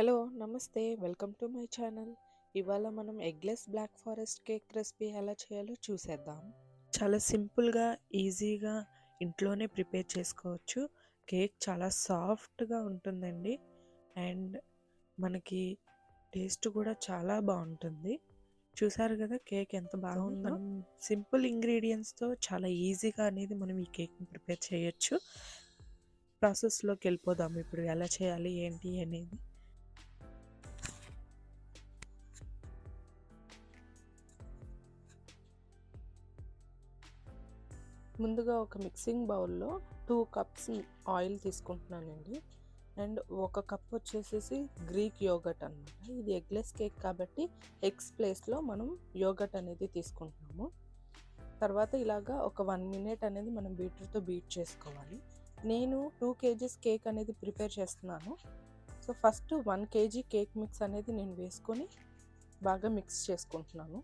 Hello నమస్తే. Welcome to my channel. ఇవాళ మనం eggless black forest cake recipe ఎలా చేయాలో చూసేద్దాం. చాలా సింపుల్గా ఈజీగా ఇంట్లోనే ప్రిపేర్ చేసుకోవచ్చు. కేక్ చాలా సాఫ్ట్గా ఉంటుందండి. అండ్ మనకి టేస్ట్ కూడా చాలా బాగుంటుంది. చూసారు కదా కేక్ ఎంత బాగుందో? సింపుల్ ఇంగ్రీడియంట్స్తో చాలా ఈజీగా అనేది మనం ఈ కేక్ని ప్రిపేర్ చేయొచ్చు. ప్రాసెస్లోకి వెళ్ళిపోదాం. ఇప్పుడు ఎలా చేయాలి ఏంటి అనేది. ముందుగా ఒక మిక్సింగ్ బౌల్లో టూ కప్స్ ఆయిల్ తీసుకుంటున్నానండి. అండ్ ఒక కప్ వచ్చేసేసి గ్రీక్ యోగట్ అనమాట ఇది ఎగ్లెస్ కేక్ కాబట్టి ఎగ్స్ ప్లేస్లో మనం యోగట్ అనేది తీసుకుంటున్నాము. తర్వాత ఇలాగా ఒక వన్ మినిట్ అనేది మనం బీటర్తో బీట్ చేసుకోవాలి. నేను టూ కేజీస్ కేక్ అనేది ప్రిపేర్ చేస్తున్నాను. So first one kg cake mix అనేది నేను వేసుకొని బాగా మిక్స్ చేసుకుంటున్నాను.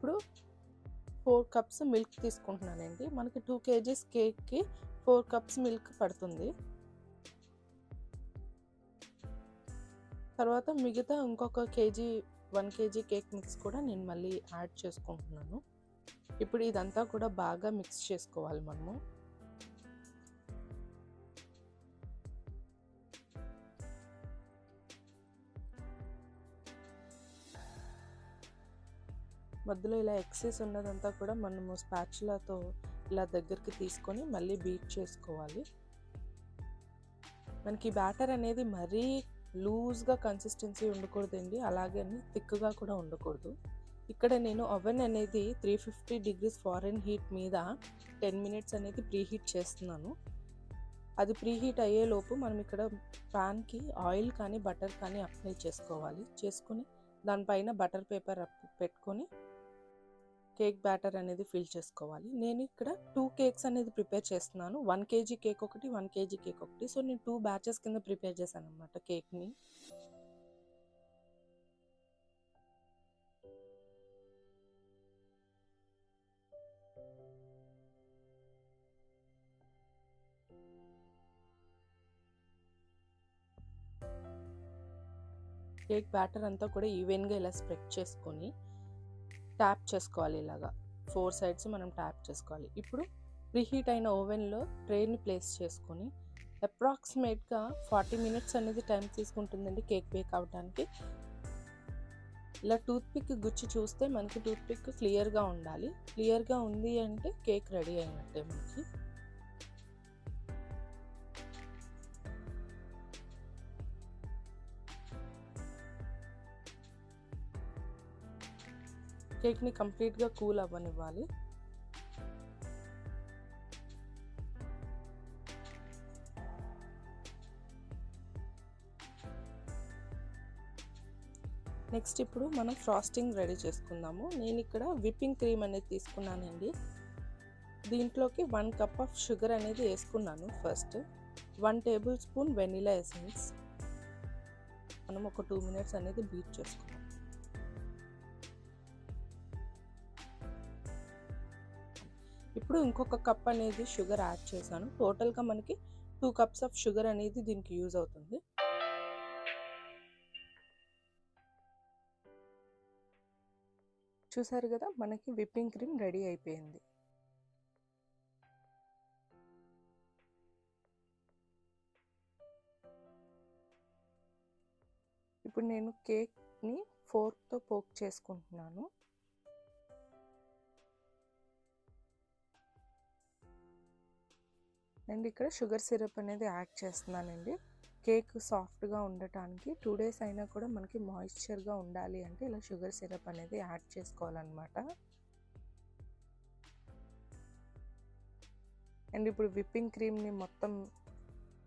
ఇప్పుడు ఫోర్ కప్స్ మిల్క్ తీసుకుంటున్నానండి. మనకి టూ కేజీస్ కేక్కి ఫోర్ కప్స్ మిల్క్ పడుతుంది. తర్వాత మిగతా ఇంకొక kg one kg cake mix కూడా నేను మళ్ళీ యాడ్ చేసుకుంటున్నాను. ఇప్పుడు ఇదంతా కూడా బాగా మిక్స్ చేసుకోవాలి మనము. మధ్యలో ఇలా ఎక్సెస్ ఉన్నదంతా కూడా మనము స్పాచులాతో ఇలా దగ్గరికి తీసుకొని మళ్ళీ బీట్ చేసుకోవాలి. మనకి బ్యాటర్ అనేది మరీ లూజ్గా కన్సిస్టెన్సీ ఉండకూడదండి. అలాగే థిక్గా కూడా ఉండకూడదు. ఇక్కడ నేను ఓవెన్ అనేది three fifty degrees Fahrenheit మీద టెన్ మినిట్స్ అనేది ప్రీ హీట్ చేస్తున్నాను. అది ప్రీ హీట్ అయ్యేలోపు మనం ఇక్కడ ప్యాన్కి ఆయిల్ కానీ బటర్ కానీ అప్లై చేసుకోవాలి. చేసుకుని దానిపైన బటర్ పేపర్ పెట్టుకొని కేక్ బ్యాటర్ అనేది ఫిల్ చేసుకోవాలి. నేను ఇక్కడ టూ కేక్స్ అనేది ప్రిపేర్ చేస్తున్నాను. వన్ కేజీ కేక్ ఒకటి వన్ కేజీ కేక్ ఒకటి. సో నేను టూ బ్యాచెస్ కింద ప్రిపేర్ చేశాను అనమాట కేక్ని. కేక్ బ్యాటర్ అంతా కూడా ఈవెన్గా ఇలా స్ప్రెడ్ చేసుకొని ట్యాప్ చేసుకోవాలి ఇలాగా. ఫోర్ సైడ్స్ మనం ట్యాప్ చేసుకోవాలి. ఇప్పుడు ప్రీహీట్ అయిన ఓవెన్లో ట్రేని ప్లేస్ చేసుకొని అప్రాక్సిమేట్గా ఫార్టీ మినిట్స్ అనేది టైం తీసుకుంటుందండి కేక్ బేక్ అవడానికి ఇలా టూత్పిక్ గుచ్చి చూస్తే మనకి టూత్పిక్ క్లియర్గా ఉండాలి. క్లియర్గా ఉంది అంటే కేక్ రెడీ అయినట్టే మనకి. కేక్ని కంప్లీట్గా కూల్ అవ్వనివ్వాలి. నెక్స్ట్ ఇప్పుడు మనం ఫ్రాస్టింగ్ రెడీ చేసుకుందాము. నేను ఇక్కడ విప్పింగ్ క్రీమ్ అనేది తీసుకున్నానండి. దీంట్లోకి వన్ కప్ ఆఫ్ షుగర్ అనేది వేసుకున్నాను first. One tablespoon vanilla essence. మనం ఒక టూ మినిట్స్ అనేది బీట్ చేసుకున్నాం ఇప్పుడు ఇంకొక కప్ అనేది షుగర్ యాడ్ చేశాను. టోటల్గా మనకి టూ కప్స్ ఆఫ్ షుగర్ అనేది దీనికి యూజ్ అవుతుంది. చూసారు కదా మనకి విప్పింగ్ క్రీమ్ రెడీ అయిపోయింది. ఇప్పుడు నేను కేక్ని ఫోర్క్తో పోక్ చేసుకుంటున్నాను. అండ్ ఇక్కడ షుగర్ సిరప్ అనేది యాడ్ చేస్తున్నానండి. కేక్ సాఫ్ట్గా ఉండటానికి టూ డేస్ అయినా కూడా మనకి మాయిశ్చర్గా ఉండాలి అంటే ఇలా షుగర్ సిరప్ అనేది యాడ్ చేసుకోవాలన్నమాట. అండ్ ఇప్పుడు విప్పింగ్ క్రీమ్ని మొత్తం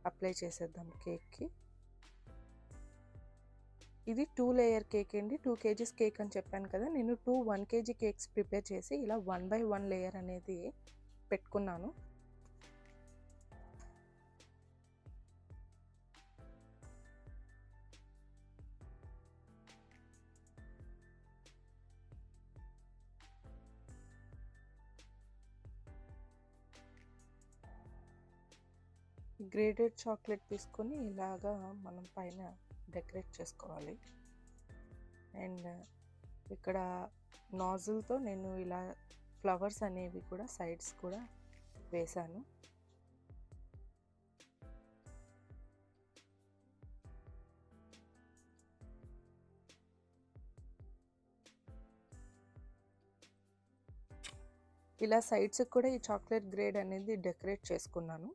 అప్లై చేసేద్దాం కేక్కి. ఇది టూ లేయర్ కేక్ అండి. టూ కేజీస్ కేక్ అని చెప్పాను కదా నేను two one kg cakes prepare చేసి ఇలా వన్ బై వన్ లేయర్ అనేది పెట్టుకున్నాను. గ్రేటెడ్ చాక్లెట్ తీసుకొని ఇలాగా మనం పైన డెకరేట్ చేసుకోవాలి. అండ్ ఇక్కడ నాజిల్తో నేను ఇలా ఫ్లవర్స్ అనేవి కూడా సైడ్స్ కూడా వేశాను. ఇలా సైడ్స్కి కూడా ఈ చాక్లెట్ గ్రేడ్ అనేది డెకరేట్ చేసుకున్నాను.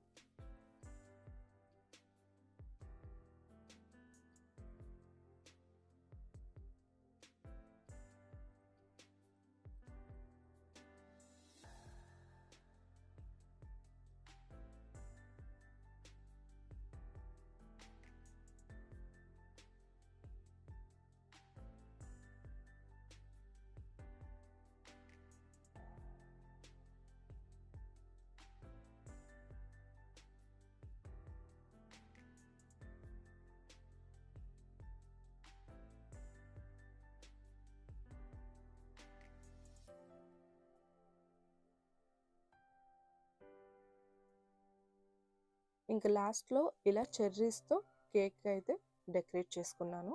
ఇంకా లాస్ట్లో ఇలా చెర్రీస్తో కేక్ అయితే డెకరేట్ చేసుకున్నాను.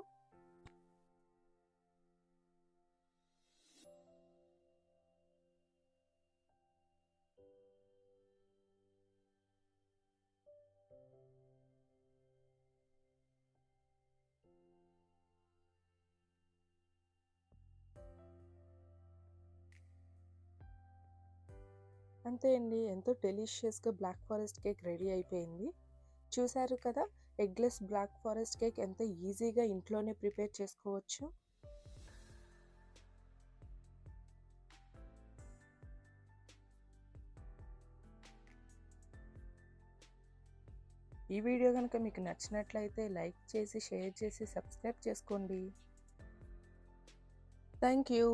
అంతే అండి. ఎంతో డెలిషియస్గా బ్లాక్ ఫారెస్ట్ కేక్ రెడీ అయిపోయింది. చూశారు కదా ఎగ్లెస్ బ్లాక్ ఫారెస్ట్ కేక్ ఎంత ఈజీగా ఇంట్లోనే ప్రిపేర్ చేసుకోవచ్చు. ఈ వీడియో కనుక మీకు నచ్చినట్లయితే లైక్ చేసి షేర్ చేసి సబ్స్క్రైబ్ చేసుకోండి. Thank you